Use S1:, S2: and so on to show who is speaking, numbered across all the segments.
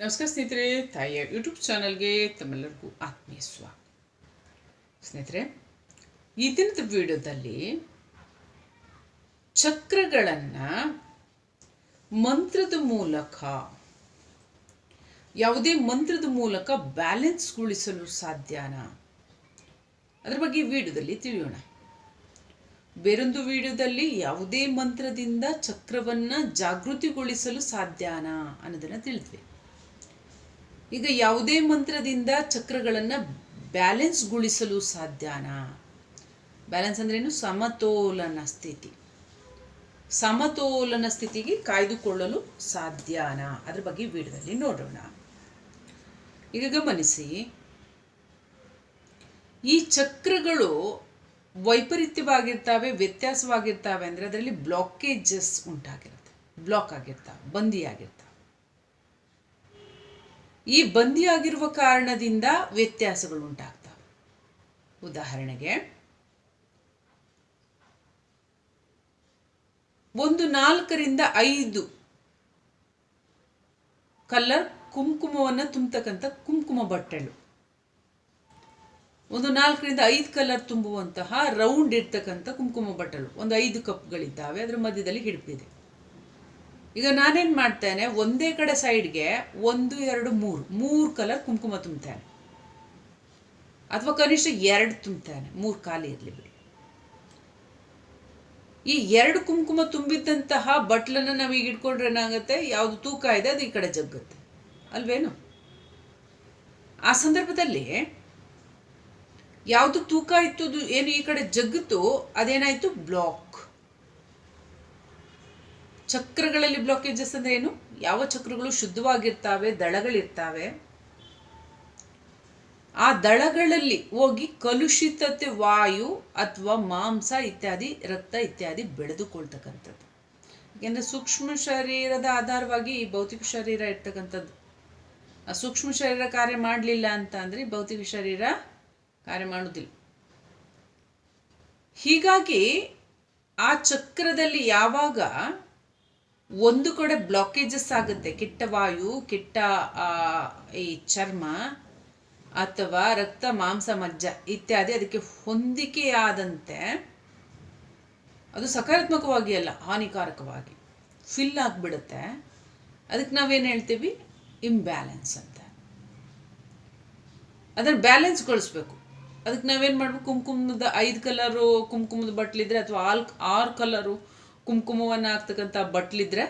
S1: ನಮಸ್ಕಾರ ಸ್ನೇಹಿತರೆ, ತಾಯಿಯ ಯೂಟ್ಯೂಬ್ ಚಾನಲ್ಗೆ ತಮ್ಮೆಲ್ಲರಿಗೂ ಆತ್ಮೀಯ ಸ್ವಾಗತ. ಸ್ನೇಹಿತರೆ, ಈ ದಿನದ ವಿಡಿಯೋದಲ್ಲಿ ಚಕ್ರಗಳನ್ನು ಮಂತ್ರದ ಮೂಲಕ, ಯಾವುದೇ ಮಂತ್ರದ ಮೂಲಕ ಬ್ಯಾಲೆನ್ಸ್ಗೊಳಿಸಲು ಸಾಧ್ಯನಾ? ಅದರ ಬಗ್ಗೆ ವಿಡಿಯೋದಲ್ಲಿ ತಿಳಿಯೋಣ. ಬೇರೊಂದು ವಿಡಿಯೋದಲ್ಲಿ ಯಾವುದೇ ಮಂತ್ರದಿಂದ ಚಕ್ರವನ್ನು ಜಾಗೃತಿಗೊಳಿಸಲು ಸಾಧ್ಯನಾ ಅನ್ನೋದನ್ನು ತಿಳಿದ್ವಿ. ಈಗ ಯಾವುದೇ ಮಂತ್ರದಿಂದ ಚಕ್ರಗಳನ್ನು ಬ್ಯಾಲೆನ್ಸ್ಗೊಳಿಸಲು ಸಾಧ್ಯನಾ? ಬ್ಯಾಲೆನ್ಸ್ ಅಂದ್ರೇನು ಸಮತೋಲನ ಸ್ಥಿತಿ. ಸಮತೋಲನ ಸ್ಥಿತಿಗೆ ಕಾಯ್ದುಕೊಳ್ಳಲು ಸಾಧ್ಯನಾ? ಅದ್ರ ಬಗ್ಗೆ ವಿಡಿಯೋದಲ್ಲಿ ನೋಡೋಣ. ಈಗ ಗಮನಿಸಿ. ಈ ಚಕ್ರಗಳು ವೈಪರೀತ್ಯವಾಗಿರ್ತಾವೆ, ವ್ಯತ್ಯಾಸವಾಗಿರ್ತಾವೆ ಅಂದರೆ ಅದರಲ್ಲಿ ಬ್ಲಾಕೇಜಸ್ ಉಂಟಾಗಿರುತ್ತೆ. ಬ್ಲಾಕ್ ಆಗಿರ್ತವೆ, ಬಂದಿಯಾಗಿರ್ತವೆ. ಈ ಬಂದಿಯಾಗಿರುವ ಕಾರಣದಿಂದ ವ್ಯತ್ಯಾಸಗಳು ಉಂಟಾಗ್ತವೆ. ಉದಾಹರಣೆಗೆ, ಒಂದು ನಾಲ್ಕರಿಂದ ಐದು ಕಲ್ಲರ್ ಕುಂಕುಮವನ್ನು ತುಂಬತಕ್ಕಂಥ ಕುಂಕುಮ ಬಟ್ಟಲು. ಒಂದು ನಾಲ್ಕರಿಂದ ಐದು ಕಲರ್ ತುಂಬುವಂತಹ ರೌಂಡ್ ಇರ್ತಕ್ಕಂಥ ಕುಂಕುಮ ಬಟ್ಟಲು. ಒಂದು ಐದು ಕಪ್ಗಳಿದ್ದಾವೆ, ಅದರ ಮಧ್ಯದಲ್ಲಿ ಹಿಡಿಪಿದೆ ಈಗ ನಾನೇನು ಮಾಡ್ತೇನೆ, ಒಂದೇ ಕಡೆ ಸೈಡ್ಗೆ ಒಂದು, ಎರಡು, ಮೂರು ಮೂರು ಕಲರ್ ಕುಂಕುಮ ತುಂಬ್ತೇನೆ. ಅಥವಾ ಕನಿಷ್ಠ ಎರಡು ತುಂಬ್ತೇನೆ, ಮೂರು ಖಾಲಿ ಇರಲಿ ಬಿಡಿ. ಈ ಎರಡು ಕುಂಕುಮ ತುಂಬಿದ್ದಂತಹ ಬಟ್ಲನ್ನು ನಾವು ಈಗ ಇಟ್ಕೊಂಡ್ರೆ ಏನಾಗುತ್ತೆ? ಯಾವುದು ತೂಕ ಇದೆ, ಅದು ಈ ಕಡೆ ಜಗ್ಗುತ್ತೆ. ಅಲ್ವೇನು? ಆ ಸಂದರ್ಭದಲ್ಲಿ ಯಾವುದು ತೂಕ ಇತ್ತು ಏನು ಈ ಕಡೆ ಜಗ್ಗಿತು ಅದೇನಾಯಿತು? ಬ್ಲಾಕ್. ಚಕ್ರಗಳಲ್ಲಿ ಬ್ಲಾಕೇಜಸ್ ಅಂದ್ರೆ ಏನು? ಯಾವ ಚಕ್ರಗಳು ಶುದ್ಧವಾಗಿರ್ತಾವೆ, ದಳಗಳಿರ್ತಾವೆ. ಆ ದಳಗಳಲ್ಲಿ ಹೋಗಿ ಕಲುಷಿತತೆ, ವಾಯು ಅಥವಾ ಮಾಂಸ ಇತ್ಯಾದಿ, ರಕ್ತ ಇತ್ಯಾದಿ ಬೆಳೆದುಕೊಳ್ತಕ್ಕಂಥದ್ದು. ಯಾಕೆಂದರೆ ಸೂಕ್ಷ್ಮ ಶರೀರದ ಆಧಾರವಾಗಿ ಈ ಭೌತಿಕ ಶರೀರ ಇರ್ತಕ್ಕಂಥದ್ದು. ಆ ಸೂಕ್ಷ್ಮ ಶರೀರ ಕಾರ್ಯ ಮಾಡಲಿಲ್ಲ ಅಂತ ಅಂದರೆ ಭೌತಿಕ ಶರೀರ ಕಾರ್ಯ ಮಾಡೋದಿಲ್ಲ. ಹೀಗಾಗಿ ಆ ಚಕ್ರದಲ್ಲಿ ಯಾವಾಗ ಒಂದು ಕಡೆ ಬ್ಲಾಕೇಜಸ್ ಆಗುತ್ತೆ. ಕೆಟ್ಟ ವಾಯು, ಕೆಟ್ಟ ಈ ಚರ್ಮ ಅಥವಾ ರಕ್ತ ಮಾಂಸ ಮಜ್ಜ ಇತ್ಯಾದಿ ಅದಕ್ಕೆ ಹೊಂದಿಕೆಯಾದಂತೆ ಅದು ಸಕಾರಾತ್ಮಕವಾಗಿ ಅಲ್ಲ, ಹಾನಿಕಾರಕವಾಗಿ ಫಿಲ್ ಆಗಿಬಿಡುತ್ತೆ. ಅದಕ್ಕೆ ನಾವೇನು ಹೇಳ್ತೀವಿ? ಇಂಬ್ಯಾಲೆನ್ಸ್ ಅಂತ. ಅದನ್ನು ಬ್ಯಾಲೆನ್ಸ್ಗೊಳಿಸ್ಬೇಕು ಅದಕ್ಕೆ ನಾವೇನು ಮಾಡಬೇಕು? ಕುಂಕುಮದ ಐದು ಕಲರು ಕುಂಕುಮದ ಬಟ್ಲಿದ್ರೆ ಅಥವಾ ಆಲ್, ಆರು ಕಲರು ಕುಂಕುಮವನ್ನು ಹಾಕ್ತಕ್ಕಂಥ ಬಟ್ಲಿದ್ರೆ?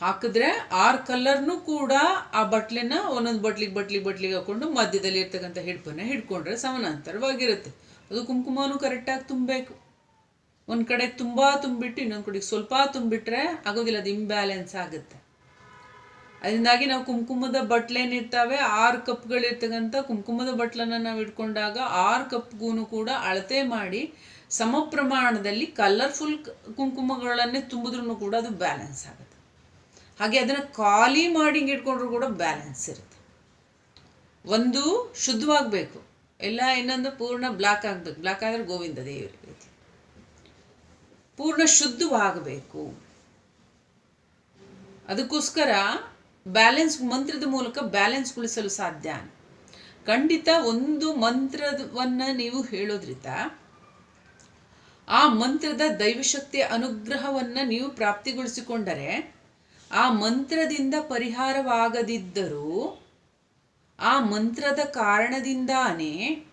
S1: ಹಾಕಿದ್ರೆ ಆರು ಕಲರ್ನು ಕೂಡ ಆ ಬಟ್ಲಿನ ಒಂದೊಂದು ಬಟ್ಲಿಗೆ ಬಟ್ಲಿಗೆ ಬಟ್ಲಿಗೆ ಹಾಕೊಂಡು ಮಧ್ಯದಲ್ಲಿ ಇರ್ತಕ್ಕಂಥ ಹಿಡ್ಪನ್ನ ಹಿಡ್ಕೊಂಡ್ರೆ ಸಮಾನಾಂತರವಾಗಿರುತ್ತೆ. ಅದು ಕುಂಕುಮನೂ ಕರೆಕ್ಟಾಗಿ ತುಂಬಬೇಕು. ಒಂದು ಕಡೆ ತುಂಬ ತುಂಬಿಟ್ಟು ಇನ್ನೊಂದು ಕಡೆಗೆ ಸ್ವಲ್ಪ ತುಂಬಿಟ್ರೆ ಆಗೋದಿಲ್ಲ, ಅದು ಇಂಬ್ಯಾಲೆನ್ಸ್ ಆಗುತ್ತೆ. ಅದರಿಂದಾಗಿ ನಾವು ಕುಂಕುಮದ ಬಟ್ಲೇನಿರ್ತಾವೆ, ಆರು ಕಪ್ಗಳಿರ್ತಕ್ಕಂಥ ಕುಂಕುಮದ ಬಟ್ಲನ್ನು ನಾವು ಇಟ್ಕೊಂಡಾಗ ಆರು ಕಪ್ಗೂ ಕೂಡ ಅಳತೆ ಮಾಡಿ ಸಮ ಪ್ರಮಾಣದಲ್ಲಿ ಕಲರ್ಫುಲ್ ಕುಂಕುಮಗಳನ್ನೇ ತುಂಬಿದ್ರೂ ಕೂಡ ಅದು ಬ್ಯಾಲೆನ್ಸ್ ಆಗುತ್ತೆ. ಹಾಗೆ ಅದನ್ನು ಖಾಲಿ ಮಾಡಿ ಇಟ್ಕೊಂಡ್ರೂ ಕೂಡ ಬ್ಯಾಲೆನ್ಸ್ ಇರುತ್ತೆ. ಒಂದು ಶುದ್ಧವಾಗಬೇಕು. ಎಲ್ಲ ಇನ್ನೊಂದು ಪೂರ್ಣ ಬ್ಲಾಕ್ ಆಗಬೇಕು. ಬ್ಲಾಕ್ ಆದರೆ ಗೋವಿಂದ ದೇವರ ರೀತಿ ಪೂರ್ಣ ಶುದ್ಧವಾಗಬೇಕು. ಅದಕ್ಕೋಸ್ಕರ ಬ್ಯಾಲೆನ್ಸ್ ಮಂತ್ರದ ಮೂಲಕ ಬ್ಯಾಲೆನ್ಸ್ ಉಳಿಸಲು ಸಾಧ್ಯ. ಖಂಡಿತ ಒಂದು ಮಂತ್ರವನ್ನು ನೀವು ಹೇಳೋದ್ರಿಂದ ಆ ಮಂತ್ರದ ದೈವಶಕ್ತಿಯ ಅನುಗ್ರಹವನ್ನು ನೀವು ಪ್ರಾಪ್ತಿಗೊಳಿಸಿಕೊಂಡರೆ, ಆ ಮಂತ್ರದಿಂದ ಪರಿಹಾರವಾಗದಿದ್ದರೂ, ಆ ಮಂತ್ರದ ಕಾರಣದಿಂದಾನೇ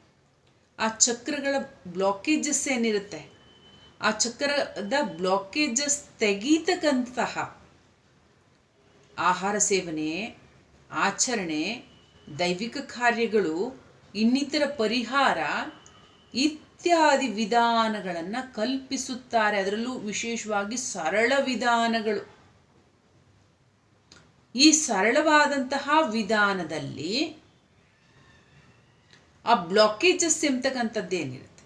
S1: ಆ ಚಕ್ರಗಳ ಬ್ಲಾಕೇಜಸ್ ಏನಿರುತ್ತೆ, ಆ ಚಕ್ರದ ಬ್ಲಾಕೇಜಸ್ ತೆಗೀತಕ್ಕಂತಹ ಆಹಾರ ಸೇವನೆ, ಆಚರಣೆ, ದೈವಿಕ ಕಾರ್ಯಗಳು, ಇನ್ನಿತರ ಪರಿಹಾರ ಇತ್ಯಾದಿ ವಿಧಾನಗಳನ್ನು ಕಲ್ಪಿಸುತ್ತಾರೆ. ಅದರಲ್ಲೂ ವಿಶೇಷವಾಗಿ ಸರಳ ವಿಧಾನಗಳು. ಈ ಸರಳವಾದಂತಹ ವಿಧಾನದಲ್ಲಿ ಆ ಬ್ಲಾಕೇಜಸ್ ಎಂಬತಕ್ಕಂಥದ್ದೇನಿರುತ್ತೆ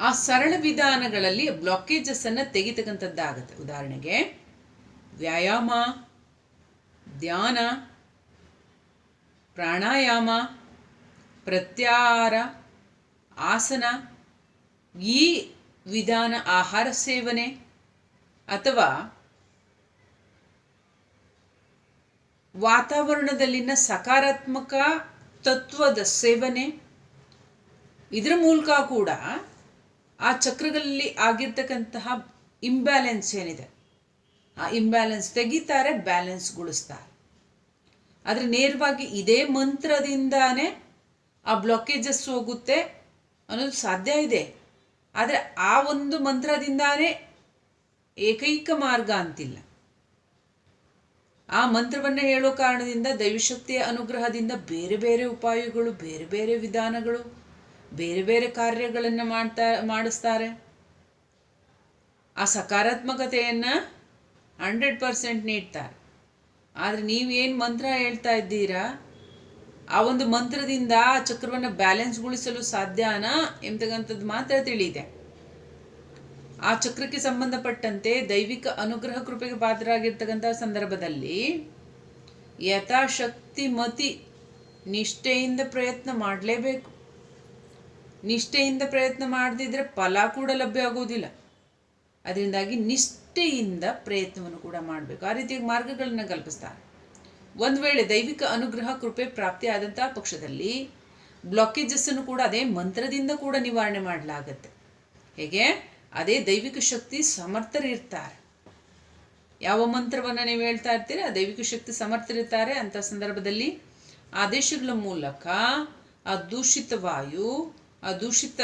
S1: ಆ ಸರಳ ವಿಧಾನಗಳಲ್ಲಿ ಬ್ಲಾಕೇಜಸ್ ಅನ್ನು ತೆಗಿತಕ್ಕಂಥದ್ದಾಗುತ್ತೆ. ಉದಾಹರಣೆಗೆ ವ್ಯಾಯಾಮ, ಧ್ಯಾನ ಪ್ರಾಣಾಯಾಮ, ಪ್ರತ್ಯಾಹಾರ, ಆಸನ, ಈ ವಿಧಾನ ಆಹಾರ ಸೇವನೆ ಅಥವಾ ವಾತಾವರಣದಲ್ಲಿನ ಸಕಾರಾತ್ಮಕ ತತ್ವದ ಸೇವನೆ, ಇದರ ಮೂಲಕ ಕೂಡ ಆ ಚಕ್ರಗಳಲ್ಲಿ ಆಗಿರ್ತಕ್ಕಂತಹ ಇಂಬ್ಯಾಲೆನ್ಸ್ ಏನಿದೆ? ಆ ಇಂಬ್ಯಾಲೆನ್ಸ್ ತೆಗಿತಾರೆ ಬ್ಯಾಲೆನ್ಸ್ಗೊಳಿಸ್ತಾರೆ ಆದರೆ ನೇರವಾಗಿ ಇದೇ ಮಂತ್ರದಿಂದಾನೇ ಆ ಬ್ಲಾಕೇಜಸ್ ಹೋಗುತ್ತೆ ಅನ್ನೋದು ಸಾಧ್ಯ ಇದೆ. ಆದರೆ ಆ ಒಂದು ಮಂತ್ರದಿಂದಾನೇ ಏಕೈಕ ಮಾರ್ಗ ಅಂತಿಲ್ಲ. ಆ ಮಂತ್ರವನ್ನು ಹೇಳೋ ಕಾರಣದಿಂದ ದೈವಶಕ್ತಿಯ ಅನುಗ್ರಹದಿಂದ ಬೇರೆ ಬೇರೆ ಉಪಾಯಗಳು, ಬೇರೆ ಬೇರೆ ವಿಧಾನಗಳು, ಬೇರೆ ಬೇರೆ ಕಾರ್ಯಗಳನ್ನು ಮಾಡ್ತಾ, ಮಾಡಿಸ್ತಾರೆ. ಆ ಸಕಾರಾತ್ಮಕತೆಯನ್ನು ಹಂಡ್ರೆಡ್ ಪರ್ಸೆಂಟ್ ನೀಡ್ತಾರೆ. ಆದರೆ ನೀವೇನು ಮಂತ್ರ ಹೇಳ್ತಾ ಇದ್ದೀರಾ? ಆ ಒಂದು ಮಂತ್ರದಿಂದ ಆ ಚಕ್ರವನ್ನು ಬ್ಯಾಲೆನ್ಸ್ಗೊಳಿಸಲು ಸಾಧ್ಯನಾ ಎಂಬತಕ್ಕಂಥದ್ದು ಮಾತ್ರ ತಿಳಿದೆ ಆ ಚಕ್ರಕ್ಕೆ ಸಂಬಂಧಪಟ್ಟಂತೆ ದೈವಿಕ ಅನುಗ್ರಹ ಕೃಪೆಗೆ ಪಾತ್ರರಾಗಿರ್ತಕ್ಕಂಥ ಸಂದರ್ಭದಲ್ಲಿ ಯಥಾಶಕ್ತಿ ಮತಿ ನಿಷ್ಠೆಯಿಂದ ಪ್ರಯತ್ನ ಮಾಡಲೇಬೇಕು. ನಿಷ್ಠೆಯಿಂದ ಪ್ರಯತ್ನ ಮಾಡದಿದ್ರೆ ಫಲ ಕೂಡ ಲಭ್ಯ ಆಗೋದಿಲ್ಲ. ಅದರಿಂದಾಗಿ ನಿಷ್ಠೆಯಿಂದ ಪ್ರಯತ್ನವನ್ನು ಕೂಡ ಮಾಡಬೇಕು. ಆ ರೀತಿಯಾಗಿ ಮಾರ್ಗಗಳನ್ನು ಕಲ್ಪಿಸ್ತಾರೆ. ಒಂದು ವೇಳೆ ದೈವಿಕ ಅನುಗ್ರಹ, ಕೃಪೆ ಪ್ರಾಪ್ತಿಯಾದಂತಹ ಪಕ್ಷದಲ್ಲಿ ಬ್ಲಾಕೇಜಸ್ಸನ್ನು ಕೂಡ ಅದೇ ಮಂತ್ರದಿಂದ ಕೂಡ ನಿವಾರಣೆ ಮಾಡಲಾಗತ್ತೆ. ಹೇಗೆ? ಅದೇ ದೈವಿಕ ಶಕ್ತಿ ಸಮರ್ಥರಿರ್ತಾರೆ ಯಾವ ಮಂತ್ರವನ್ನು ನೀವು ಹೇಳ್ತಾ ಇರ್ತೀರಿ, ಆ ದೈವಿಕ ಶಕ್ತಿ ಸಮರ್ಥರಿರ್ತಾರೆ ಅಂತ ಸಂದರ್ಭದಲ್ಲಿ ಆದೇಶಗಳ ಮೂಲಕ ಆ ದೂಷಿತ ವಾಯು, ಆ ದೂಷಿತ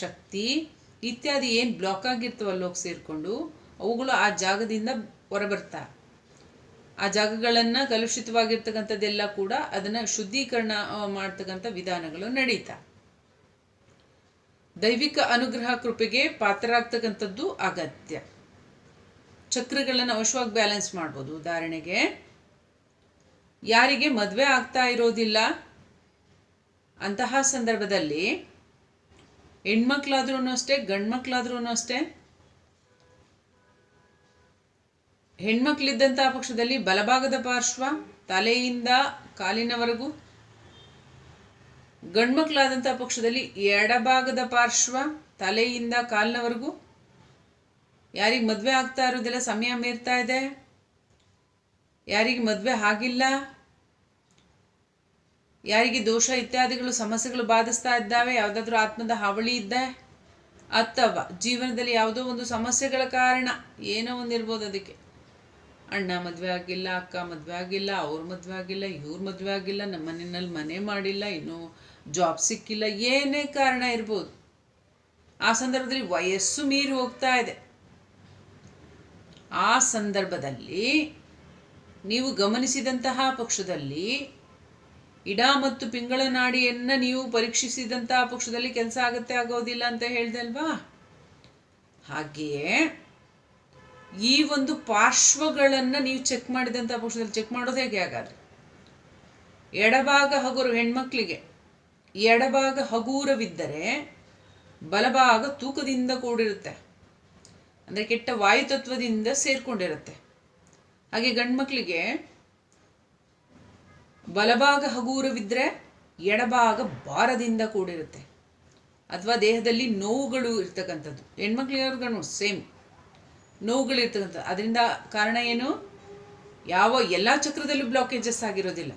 S1: ಶಕ್ತಿ ಇತ್ಯಾದಿ ಏನು ಬ್ಲಾಕ್ ಆಗಿರ್ತವಲ್ಲ ಹೋಗಿ ಸೇರಿಕೊಂಡು, ಅವುಗಳು ಆ ಜಾಗದಿಂದ ಹೊರಬರ್ತಾ. ಆ ಜಾಗಗಳನ್ನು ಕಲುಷಿತವಾಗಿರ್ತಕ್ಕಂಥದ್ದೆಲ್ಲ ಕೂಡ ಅದನ್ನು ಶುದ್ಧೀಕರಣ ಮಾಡ್ತಕ್ಕಂಥ ವಿಧಾನಗಳು ನಡೀತಾ. ದೈವಿಕ ಅನುಗ್ರಹ ಕೃಪೆಗೆ ಪಾತ್ರರಾಗ್ತಕ್ಕಂಥದ್ದು ಅಗತ್ಯ. ಚಕ್ರಗಳನ್ನು ಅವಶ್ಯವಾಗಿ ಬ್ಯಾಲೆನ್ಸ್ ಮಾಡ್ಬೋದು. ಉದಾಹರಣೆಗೆ, ಯಾರಿಗೆ ಮದುವೆ ಆಗ್ತಾ ಇರೋದಿಲ್ಲ, ಅಂತಹ ಸಂದರ್ಭದಲ್ಲಿ ಹೆಣ್ಮಕ್ಳಾದ್ರೂ ಅಷ್ಟೇ ಗಂಡ್ಮಕ್ಳಾದ್ರೂ ಅಷ್ಟೇ. ಹೆಣ್ಮಕ್ಳಿದ್ದಂತಹ ಪಕ್ಷದಲ್ಲಿ ಬಲಭಾಗದ ಪಾರ್ಶ್ವ, ತಲೆಯಿಂದ ಕಾಲಿನವರೆಗೂ. ಗಂಡ್ಮಕ್ಳಾದಂತಹ ಪಕ್ಷದಲ್ಲಿ ಎಡಭಾಗದ ಪಾರ್ಶ್ವ, ತಲೆಯಿಂದ ಕಾಲಿನವರೆಗೂ. ಯಾರಿಗೆ ಮದುವೆ ಆಗ್ತಾ ಇರೋದಿಲ್ಲ ಸಮಯ ಮೀರ್ತಾ ಇದೆ. ಯಾರಿಗೆ ಮದುವೆ ಆಗಿಲ್ಲ ಯಾರಿಗೆ ದೋಷ ಇತ್ಯಾದಿಗಳು ಸಮಸ್ಯೆಗಳು ಬಾಧಿಸ್ತಾ ಇದ್ದಾವೆ, ಯಾವುದಾದ್ರೂ ಆತ್ಮದ ಹಾವಳಿ ಇದ್ದೆ? ಅಥವಾ ಜೀವನದಲ್ಲಿ ಯಾವುದೋ ಒಂದು ಸಮಸ್ಯೆಗಳ ಕಾರಣ ಏನೋ ಒಂದು ಇರ್ಬೋದು ಅದಕ್ಕೆ. ಅಣ್ಣ ಮದುವೆ ಆಗಿಲ್ಲ, ಅಕ್ಕ ಮದುವೆ ಆಗಿಲ್ಲ, ಅವ್ರ ಮದುವೆ ಆಗಿಲ್ಲ, ಇವ್ರ ಮದುವೆ ಆಗಿಲ್ಲ ನಮ್ಮ ಮನೆಯಲ್ಲಿ ಮನೆ ಮಾಡಿಲ್ಲ, ಇನ್ನೂ ಜಾಬ್ ಸಿಕ್ಕಿಲ್ಲ, ಏನೇ ಕಾರಣ ಇರ್ಬೋದು. ಆ ಸಂದರ್ಭದಲ್ಲಿ ವಯಸ್ಸು ಮೀರಿ ಹೋಗ್ತಾ ಇದೆ. ಆ ಸಂದರ್ಭದಲ್ಲಿ ನೀವು ಗಮನಿಸಿದಂತಹ ಪಕ್ಷದಲ್ಲಿ ಇಡ ಮತ್ತು ಪಿಂಗಳ ನಾಡಿಯನ್ನು ನೀವು ಪರೀಕ್ಷಿಸಿದಂತಹ ಪಕ್ಷದಲ್ಲಿ ಕೆಲಸ ಆಗುತ್ತೆ ಆಗೋದಿಲ್ಲ ಅಂತ ಹೇಳ್ದೆ ಅಲ್ವಾ? ಹಾಗೆಯೇ ಈ ಒಂದು ಪಾರ್ಶ್ವಗಳನ್ನು ನೀವು ಚೆಕ್ ಮಾಡಿದಂಥ ಪಕ್ಷದಲ್ಲಿ ಚೆಕ್ ಮಾಡೋದು ಹೇಗೆ ಹಾಗಾದ್ರೆ? ಎಡಭಾಗ ಹಗುರು ಹೆಣ್ಮಕ್ಳಿಗೆ, ಎಡಭಾಗ ಹಗೂರವಿದ್ದರೆ ಬಲಭಾಗ ತೂಕದಿಂದ ಕೂಡಿರುತ್ತೆ. ಅಂದರೆ ಕೆಟ್ಟ ವಾಯುತತ್ವದಿಂದ ಸೇರ್ಕೊಂಡಿರುತ್ತೆ. ಹಾಗೆ ಗಂಡ್ಮಕ್ಳಿಗೆ ಬಲಭಾಗ ಹಗೂರವಿದ್ದರೆ ಎಡಭಾಗ ಭಾರದಿಂದ ಕೂಡಿರುತ್ತೆ. ಅಥವಾ ದೇಹದಲ್ಲಿ ನೋವುಗಳು ಇರ್ತಕ್ಕಂಥದ್ದು. ಹೆಣ್ಮಕ್ಳಿಗೂ ಸೇಮ್. ನೋವುಗಳು ಇರ್ತಕ್ಕಂಥದ್ದು. ಅದರಿಂದ ಕಾರಣ ಏನು? ಯಾವ ಎಲ್ಲ ಚಕ್ರದಲ್ಲೂ ಬ್ಲಾಕೇಜಸ್ ಆಗಿರೋದಿಲ್ಲ.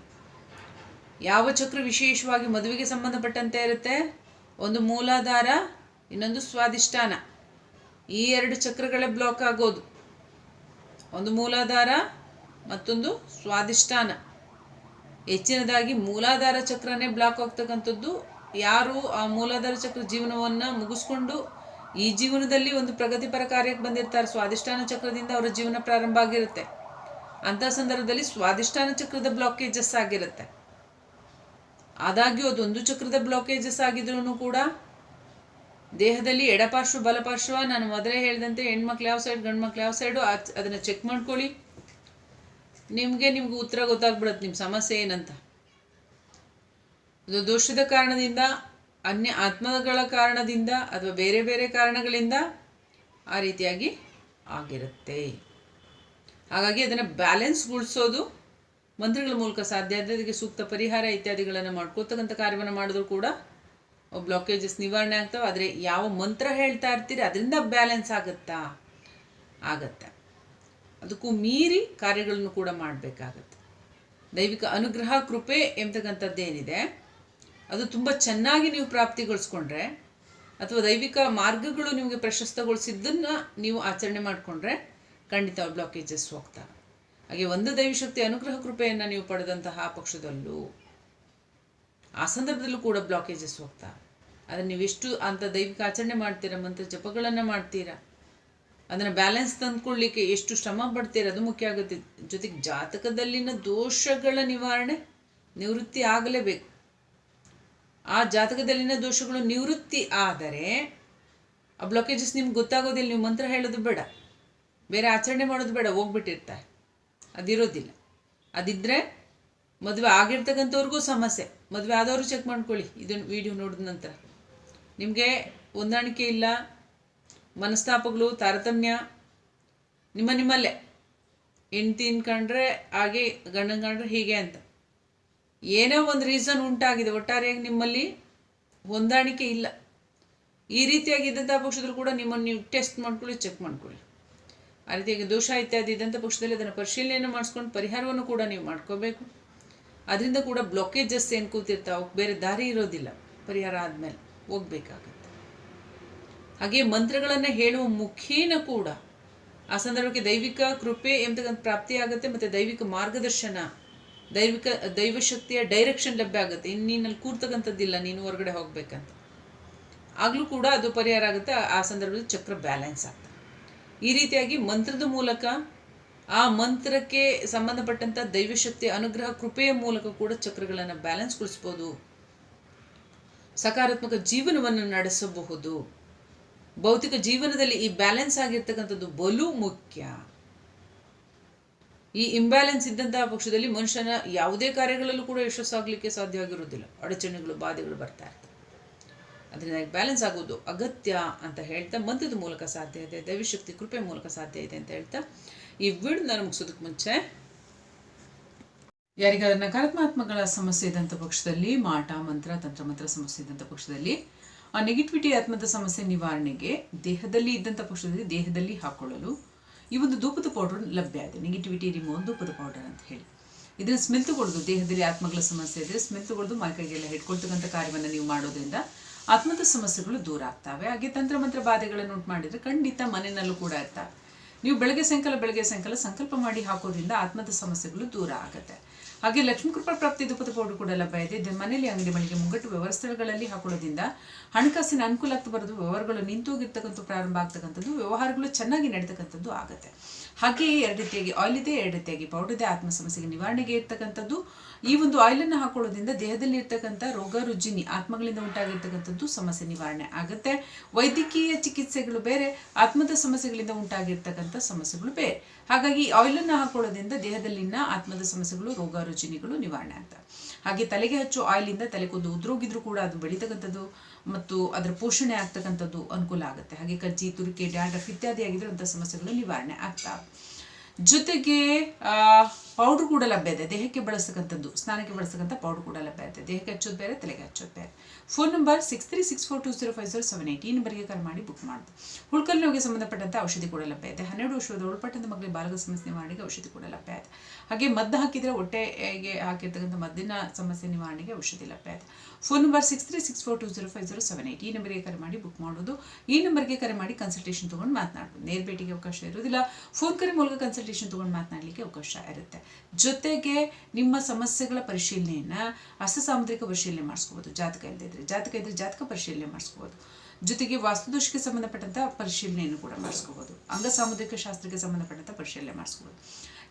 S1: ಯಾವ ಚಕ್ರ ವಿಶೇಷವಾಗಿ ಮದುವೆಗೆ ಸಂಬಂಧಪಟ್ಟಂತೆ ಇರುತ್ತೆ? ಒಂದು ಮೂಲಾಧಾರ, ಇನ್ನೊಂದು ಸ್ವಾದಿಷ್ಠಾನ ಈ ಎರಡು ಚಕ್ರಗಳೇ ಬ್ಲಾಕ್ ಆಗೋದು. ಒಂದು ಮೂಲಾಧಾರ, ಮತ್ತೊಂದು ಸ್ವಾದಿಷ್ಠಾನ ಹೆಚ್ಚಿನದಾಗಿ ಮೂಲಾಧಾರ ಚಕ್ರನೇ ಬ್ಲಾಕ್ ಆಗ್ತಕ್ಕಂಥದ್ದು. ಯಾರು ಆ ಮೂಲಾಧಾರ ಚಕ್ರ ಜೀವನವನ್ನು ಮುಗಿಸ್ಕೊಂಡು ಈ ಜೀವನದಲ್ಲಿ ಒಂದು ಪ್ರಗತಿಪರ ಕಾರ್ಯಕ್ಕೆ ಬಂದಿರ್ತಾರೆ ಸ್ವಾದಿಷ್ಠಾನ ಚಕ್ರದಿಂದ ಅವರ ಜೀವನ ಪ್ರಾರಂಭ ಆಗಿರುತ್ತೆ. ಅಂಥ ಸಂದರ್ಭದಲ್ಲಿ ಸ್ವಾದಿಷ್ಠಾನ ಚಕ್ರದ ಬ್ಲಾಕೇಜಸ್ ಆಗಿರುತ್ತೆ. ಆದಾಗ್ಯೂ ಅದೊಂದು ಚಕ್ರದ ಬ್ಲಾಕೇಜಸ್ ಆಗಿದ್ರೂ ಕೂಡ ದೇಹದಲ್ಲಿ ಎಡಪಾರ್ಶ್ವ, ಬಲಪಾರ್ಶ್ವ, ನಾನು ಮೊದಲೇ ಹೇಳಿದಂತೆ ಹೆಣ್ಮಕ್ಳು ಯಾವ ಸೈಡ್ ಗಂಡ್ಮಕ್ಳು ಯಾವ ಸೈಡು ಅದನ್ನು ಚೆಕ್ ಮಾಡ್ಕೊಳ್ಳಿ. ನಿಮಗೆ ನಿಮ್ಗೆ ಉತ್ತರ ಗೊತ್ತಾಗ್ಬಿಡುತ್ತೆ ನಿಮ್ಮ ಸಮಸ್ಯೆ ಏನಂತ. ಅದು ದೋಷದ ಕಾರಣದಿಂದ, ಅನ್ಯ ಆತ್ಮಗಳ ಕಾರಣದಿಂದ ಅಥವಾ ಬೇರೆ ಬೇರೆ ಕಾರಣಗಳಿಂದ ಆ ರೀತಿಯಾಗಿ ಆಗಿರುತ್ತೆ. ಹಾಗಾಗಿ ಅದನ್ನು ಬ್ಯಾಲೆನ್ಸ್ಗೊಳಿಸೋದು ಮಂತ್ರಿಗಳ ಮೂಲಕ ಸಾಧ್ಯ. ಅದಕ್ಕೆ ಸೂಕ್ತ ಪರಿಹಾರ ಇತ್ಯಾದಿಗಳನ್ನು ಮಾಡ್ಕೋತಕ್ಕಂಥ ಕಾರ್ಯವನ್ನು ಮಾಡಿದ್ರು ಕೂಡ ಬ್ಲಾಕೇಜಸ್ ನಿವಾರಣೆ ಆಗ್ತವೆ. ಆದರೆ ಯಾವ ಮಂತ್ರ ಹೇಳ್ತಾ ಇರ್ತೀರಿ, ಅದರಿಂದ ಬ್ಯಾಲೆನ್ಸ್ ಆಗುತ್ತಾ? ಆಗತ್ತೆ? ಅದಕ್ಕೂ ಮೀರಿ ಕಾರ್ಯಗಳನ್ನು ಕೂಡ ಮಾಡಬೇಕಾಗತ್ತೆ. ದೈವಿಕ ಅನುಗ್ರಹ, ಕೃಪೆ ಎಂಬತಕ್ಕಂಥದ್ದೇನಿದೆ ಅದು ತುಂಬ ಚೆನ್ನಾಗಿ ನೀವು ಪ್ರಾಪ್ತಿಗೊಳಿಸ್ಕೊಂಡ್ರೆ, ಅಥವಾ ದೈವಿಕ ಮಾರ್ಗಗಳು ನಿಮಗೆ ಪ್ರಶಸ್ತಗೊಳಿಸಿದ್ದನ್ನು ನೀವು ಆಚರಣೆ ಮಾಡಿಕೊಂಡ್ರೆ ಖಂಡಿತ ಬ್ಲಾಕೇಜಸ್ ಹೋಗ್ತಾರೆ ಹಾಗೆ ಒಂದು ದೈವಶಕ್ತಿ ಅನುಗ್ರಹ, ಕೃಪೆಯನ್ನು ನೀವು ಪಡೆದಂತಹ ಪಕ್ಷದಲ್ಲೂ ಆ ಸಂದರ್ಭದಲ್ಲೂ ಕೂಡ ಬ್ಲಾಕೇಜಸ್ ಆದರೆ ನೀವು ಎಷ್ಟು ಅಂತ ದೈವಿಕ ಆಚರಣೆ ಮಾಡ್ತೀರಾ, ಮಂತ್ರ ಜಪಗಳನ್ನು ಮಾಡ್ತೀರಾ ಅದನ್ನು ಬ್ಯಾಲೆನ್ಸ್ ತಂದ್ಕೊಳ್ಳಿಕ್ಕೆ ಎಷ್ಟು ಶ್ರಮ ಪಡ್ತೀರ ಅದು ಮುಖ್ಯ ಆಗುತ್ತೆ. ಜೊತೆಗೆ ಜಾತಕದಲ್ಲಿನ ದೋಷಗಳ ನಿವಾರಣೆ ನಿವೃತ್ತಿ ಆಗಲೇಬೇಕು. ಆ ಜಾತಕದಲ್ಲಿನ ದೋಷಗಳು ನಿವೃತ್ತಿ ಆದರೆ ಆ ಬ್ಲಾಕೇಜಸ್ ನಿಮ್ಗೆ ಗೊತ್ತಾಗೋದಿಲ್ಲ, ನೀವು ಮಂತ್ರ ಹೇಳೋದು ಬೇಡ. ಬೇರೆ ಆಚರಣೆ ಮಾಡೋದು ಬೇಡ, ಹೋಗ್ಬಿಟ್ಟಿರ್ತಾರೆ. ಅದಿರೋದಿಲ್ಲ. ಅದಿದ್ದರೆ ಮದುವೆ ಆಗಿರ್ತಕ್ಕಂಥವ್ರಿಗೂ ಸಮಸ್ಯೆ. ಮದುವೆ ಆದವರು ಚೆಕ್ ಮಾಡ್ಕೊಳ್ಳಿ. ಇದನ್ನು ವಿಡಿಯೋ ನೋಡಿದ ನಂತರ. ನಿಮಗೆ ಹೊಂದಾಣಿಕೆ ಇಲ್ಲ ಮನಸ್ತಾಪಗಳು, ತಾರತಮ್ಯ, ನಿಮ್ಮ ನಿಮ್ಮಲ್ಲೇ. ಹೆಂಡ್ತಿ ಕಂಡ್ರೆ ಹಾಗೆ ಗಂಡನ ಕಂಡ್ರೆ ಹೀಗೆ ಅಂತ. ಏನೋ ಒಂದು ರೀಸನ್ ಉಂಟಾಗಿದೆ. ಒಟ್ಟಾರೆಯಾಗಿ ನಿಮ್ಮಲ್ಲಿ ಹೊಂದಾಣಿಕೆ ಇಲ್ಲ. ಈ ರೀತಿಯಾಗಿದ್ದಂಥ ಪಕ್ಷದಲ್ಲೂ ಕೂಡ ನಿಮ್ಮನ್ನು ನೀವು ಟೆಸ್ಟ್ ಮಾಡ್ಕೊಳ್ಳಿ ಚೆಕ್ ಮಾಡ್ಕೊಳ್ಳಿ. ಆ ರೀತಿಯಾಗಿ ದೋಷ ಇತ್ಯಾದಿ ಇದ್ದಂಥ ಪಕ್ಷದಲ್ಲಿ ಅದನ್ನು ಪರಿಶೀಲನೆ ಮಾಡಿಸ್ಕೊಂಡು ಪರಿಹಾರವನ್ನು ಕೂಡ ನೀವು ಮಾಡ್ಕೋಬೇಕು. ಅದರಿಂದ ಕೂಡ ಬ್ಲಾಕೇಜಸ್ ಏನು ಕೂತಿರ್ತಾವೆ, ಬೇರೆ ದಾರಿ ಇರೋದಿಲ್ಲ. ಪರಿಹಾರ ಆದಮೇಲೆ ಹೋಗ್ಬೇಕಾಗತ್ತೆ. ಹಾಗೆ ಮಂತ್ರಗಳನ್ನು ಹೇಳುವ ಮುಖೇನ ಕೂಡ ಆ ಸಂದರ್ಭಕ್ಕೆ ದೈವಿಕ ಕೃಪೆ ಎಂಬತಕ್ಕಂಥ ಪ್ರಾಪ್ತಿಯಾಗುತ್ತೆ ಮತ್ತು ದೈವಿಕ ಮಾರ್ಗದರ್ಶನ, ದೈವಿಕ ದೈವಶಕ್ತಿಯ ಡೈರೆಕ್ಷನ್ ಲಭ್ಯ ಆಗುತ್ತೆ. ಇನ್ನು ನೀನಲ್ಲಿ ಕೂರ್ತಕ್ಕಂಥದ್ದಿಲ್ಲ, ನೀನು ಹೊರಗಡೆ ಹೋಗ್ಬೇಕಂತ. ಆಗಲೂ ಕೂಡ ಅದು ಪರಿಹಾರ ಆಗುತ್ತೆ, ಆ ಸಂದರ್ಭದಲ್ಲಿ ಚಕ್ರ ಬ್ಯಾಲೆನ್ಸ್ ಆಗ್ತದೆ. ಈ ರೀತಿಯಾಗಿ ಮಂತ್ರದ ಮೂಲಕ ಆ ಮಂತ್ರಕ್ಕೆ ಸಂಬಂಧಪಟ್ಟಂಥ ದೈವಶಕ್ತಿಯ ಅನುಗ್ರಹ, ಕೃಪೆಯ ಮೂಲಕ ಕೂಡ ಚಕ್ರಗಳನ್ನು ಬ್ಯಾಲೆನ್ಸ್ಗೊಳಿಸ್ಬೋದು ಸಕಾರಾತ್ಮಕ ಜೀವನವನ್ನು ನಡೆಸಬಹುದು. ಭೌತಿಕ ಜೀವನದಲ್ಲಿ ಈ ಬ್ಯಾಲೆನ್ಸ್ ಆಗಿರ್ತಕ್ಕಂಥದ್ದು ಬಲು ಮುಖ್ಯ. ಈ ಇಂಬ್ಯಾಲೆನ್ಸ್ ಇದ್ದಂತಹ ಪಕ್ಷದಲ್ಲಿ ಮನುಷ್ಯನ ಯಾವುದೇ ಕಾರ್ಯಗಳಲ್ಲೂ ಕೂಡ ಯಶಸ್ಸಾಗಲಿಕ್ಕೆ ಸಾಧ್ಯವಾಗಿರುವುದಿಲ್ಲ. ಅಡಚಣೆಗಳು, ಬಾಧೆಗಳು ಬರ್ತಾ ಇರ್ತವೆ. ಅದರಿಂದ ಬ್ಯಾಲೆನ್ಸ್ ಆಗೋದು ಅಗತ್ಯ ಅಂತ ಹೇಳ್ತಾ ಮಂತ್ರದ ಮೂಲಕ ಸಾಧ್ಯ ಇದೆ, ದೈವಿಶಕ್ತಿ, ಕೃಪೆ ಮೂಲಕ ಸಾಧ್ಯ ಇದೆ ಅಂತ ಹೇಳ್ತಾ ಈ ವಿಡ್ ನಾನು ಮುಗಿಸೋದಕ್ಕೆ ಮುಂಚೆ ಯಾರಿಗಾದ್ರೂ ನಕಾರಾತ್ಮಕಗಳ ಸಮಸ್ಯೆ ಇದ್ದಂಥ ಪಕ್ಷದಲ್ಲಿ, ಮಾಟ, ಮಂತ್ರ, ತಂತ್ರ, ಮಂತ್ರ ಸಮಸ್ಯೆ ಇದ್ದಂಥ ಪಕ್ಷದಲ್ಲಿ ಆ ನೆಗೆಟಿವಿಟಿ ಆತ್ಮದ ಸಮಸ್ಯೆ ನಿವಾರಣೆಗೆ ದೇಹದಲ್ಲಿ ಇದ್ದಂಥ ಪಕ್ಷದಲ್ಲಿ ದೇಹದಲ್ಲಿ ಹಾಕ್ಕೊಳ್ಳಲು ಈ ಒಂದು ಧೂಪದ ಪೌಡರ್ ಲಭ್ಯ ಇದೆ. ನೆಗೆಟಿವಿಟಿ ರಿಮೂವ್ ಧೂಪದ ಪೌಡರ್ ಅಂತ ಹೇಳಿ. ಇದನ್ನು ಸ್ಮೆಲ್ ತಗೊಳ್ಳೋದು ದೇಹದಲ್ಲಿ ಆತ್ಮಗಳ ಸಮಸ್ಯೆ ಇದ್ದರೆ ಸ್ಮೆಲ್ ತಗೊಳ್ಳೋದು ಮೈಕೈಗೆಲ್ಲ ಹಿಡ್ಕೊಳ್ತಕ್ಕಂಥ ಕಾರ್ಯವನ್ನು ನೀವು ಮಾಡೋದ್ರಿಂದ ಆತ್ಮದ ಸಮಸ್ಯೆಗಳು ದೂರ ಆಗ್ತವೆ. ಹಾಗೆ ತಂತ್ರ ಮಂತ್ರ ಬಾಧೆಗಳನ್ನು ಉಂಟು ಮಾಡಿದರೆ ಖಂಡಿತ ಮನೆಯಲ್ಲೂ ಕೂಡ ಇರ್ತವೆ. ನೀವು ಬೆಳಗ್ಗೆ ಸಾಯಂಕಾಲ ಬೆಳಗ್ಗೆ ಸಾಯಂಕಾಲ ಸಂಕಲ್ಪ ಮಾಡಿ ಹಾಕೋದ್ರಿಂದ ಆತ್ಮದ ಸಮಸ್ಯೆಗಳು ದೂರ ಆಗುತ್ತೆ. ಹಾಗೆ ಲಕ್ಷ್ಮೀ ಕೃಪಾ ಪ್ರಾಪ್ತಿ ಧೂಪದ ಪೌಡರ್ ಕೂಡ ಲಭ್ಯ ಇದೆ. ಮನೆಯಲ್ಲಿ ಅಂಗಡಿ ಮಳಿಗೆ ಮುಂಗಟ್ಟು ವ್ಯವಸ್ಥೆಗಳಲ್ಲಿ ಹಾಕೊಳ್ಳೋದ್ರಿಂದ ಹಣಕಾಸಿನ ಅನುಕೂಲ ಆಗ್ತಾ ಬರೋದು ವ್ಯವಹಾರಗಳು ನಿಂತೋಗಿರ್ತಕ್ಕಂಥ ಪ್ರಾರಂಭ ಆಗ್ತಕ್ಕಂಥದ್ದು, ವ್ಯವಹಾರಗಳು ಚೆನ್ನಾಗಿ ನಡೀತಕ್ಕಂಥದ್ದು ಆಗುತ್ತೆ. ಹಾಗೆಯೇ ಎರಡು ರೀತಿಯಾಗಿ ಆಯಿಲ್ ಇದೆ, ಎರಡು ರೀತಿಯಾಗಿ ಪೌಡರ್ ಇದೆ, ಆತ್ಮ ಸಮಸ್ಯೆಗೆ ನಿವಾರಣೆಗೆ ಇರ್ತಕ್ಕಂಥದ್ದು. ಈ ಒಂದು ಆಯಿಲನ್ನು ಹಾಕೊಳ್ಳೋದ್ರಿಂದ ದೇಹದಲ್ಲಿ ಇರ್ತಕ್ಕಂಥ ರೋಗ, ರುಜಿನಿ, ಆತ್ಮಗಳಿಂದ ಉಂಟಾಗಿರ್ತಕ್ಕಂಥದ್ದು ಸಮಸ್ಯೆ ನಿವಾರಣೆ ಆಗುತ್ತೆ. ವೈದ್ಯಕೀಯ ಚಿಕಿತ್ಸೆಗಳು ಬೇರೆ, ಆತ್ಮದ ಸಮಸ್ಯೆಗಳಿಂದ ಉಂಟಾಗಿರ್ತಕ್ಕಂಥ ಸಮಸ್ಯೆಗಳು ಬೇರೆ. ಹಾಗಾಗಿ ಆಯಿಲನ್ನು ಹಾಕೊಳ್ಳೋದ್ರಿಂದ ದೇಹದಲ್ಲಿನ ಆತ್ಮದ ಸಮಸ್ಯೆಗಳು, ರೋಗ, ರುಜಿನಿಗಳು ನಿವಾರಣೆ ಆಗ್ತವೆ. ಹಾಗೆ ತಲೆಗೆ ಹಚ್ಚೋ ಆಯಿಲಿಂದ ತಲೆ ಕೊಂದು ಉದ್ರೋಗಿದ್ರು ಕೂಡ ಅದು ಬೆಳೀತಕ್ಕಂಥದ್ದು. ಮತ್ತು ಅದರ ಪೋಷಣೆ ಆಗ್ತಕ್ಕಂಥದ್ದು ಅನುಕೂಲ ಆಗುತ್ತೆ. ಹಾಗೆ ಕಜ್ಜಿ, ತುರಿಕೆ, ಡ್ಯಾಂಡ್ರಫ್ ಇತ್ಯಾದಿ ಆಗಿರುವಂಥ ಸಮಸ್ಯೆಗಳು ನಿವಾರಣೆ ಆಗ್ತಾವೆ ಜೊತೆಗೆ ಪೌಡ್ರ್ ಕೂಡ ಲಭ್ಯ ಇದೆ. ದೇಹಕ್ಕೆ ಬಳಸ್ತಕ್ಕಂಥದ್ದು ಸ್ನಾನಕ್ಕೆ ಬಳಸ್ತಕ್ಕಂಥ ಪೌಡ್ರ್ ಕೂಡ ಲಭ್ಯ ಇದೆ. ದೇಹಕ್ಕೆ ಹಚ್ಚೋದು ಬೇರೆ, ತಲೆಗೆ ಹಚ್ಚೋದು ಬೇರೆ. Phone number six three six four two zero five zero seven eight ಈ ನಂಬರ್ಗೆ ಕರೆ ಮಾಡಿ ಬುಕ್ ಮಾಡೋದು ಹುಳ್ಕಲ್ ನೋವಿಗೆ ಸಂಬಂಧಪಟ್ಟಂಥ ಔಷಧಿ ಕೂಡ ಲಭ್ಯ ಇದೆ. ಹನ್ನೆರಡು ವರ್ಷದ ಒಳಪಟ್ಟಂತ ಮಕ್ಕಳಿಗೆ ಬಾಲಕ ಸಮಸ್ಯೆ ನಿವಾರಣೆಗೆ ಔಷಧಿ ಕೂಡ ಲಭ್ಯ ಇದೆ. ಹಾಗೆ ಮದ್ದು ಹಾಕಿದರೆ ಹೊಟ್ಟೆಗೆ ಹಾಕಿರ್ತಕ್ಕಂಥ ಮದ್ದಿನ ಸಮಸ್ಯೆ ನಿವಾರಣೆಗೆ ಔಷಧಿ ಲಭ್ಯ ಇದೆ. Phone number six three six four two zero five zero seven eight ಈ ನಂಬರ್ಗೆ ಕರೆ ಮಾಡಿ ಬುಕ್ ಮಾಡೋದು. ಈ ನಂಬರ್ಗೆ ಕರೆ ಮಾಡಿ ಕನ್ಸಲ್ಟೇಷನ್ ತೊಗೊಂಡು ಮಾತನಾಡ್ಬೋದು. ನೇರ ಭೇಟಿಗೆ ಅವಕಾಶ ಇರೋದಿಲ್ಲ ಫೋನ್ ಕರೆ ಮೂಲಕ ಕನ್ಸಲ್ಟೇಷನ್ ತೊಗೊಂಡು ಮಾತನಾಡಲಿಕ್ಕೆ ಅವಕಾಶ ಇರುತ್ತೆ. ಜೊತೆಗೆ ನಿಮ್ಮ ಸಮಸ್ಯೆಗಳ ಪರಿಶೀಲನೆಯನ್ನು ಅಸಸಾಮುದ್ರಿಕ ಸಾಮುದ್ರಿಕ ಪರಿಶೀಲನೆ ಮಾಡಿಸ್ಕೋಬೋದು, ಜಾತಕ ಇಲ್ಲದೇ ಇದ್ರೆ. ಜಾತಕ ಇದ್ದರೆ ಜಾತಕ ಪರಿಶೀಲನೆ ಮಾಡಿಸ್ಕೋಬೋದು. ಜೊತೆಗೆ ವಾಸ್ತುದೋಷಕ್ಕೆ ಸಂಬಂಧಪಟ್ಟಂಥ ಪರಿಶೀಲನೆಯನ್ನು ಕೂಡ ಮಾಡಿಸ್ಕೋಬೋದು. ಅಂಗಸಾಮುದ್ರಿಕ ಶಾಸ್ತ್ರಕ್ಕೆ ಸಂಬಂಧಪಟ್ಟಂಥ ಪರಿಶೀಲನೆ ಮಾಡಿಸ್ಕೋಬೋದು.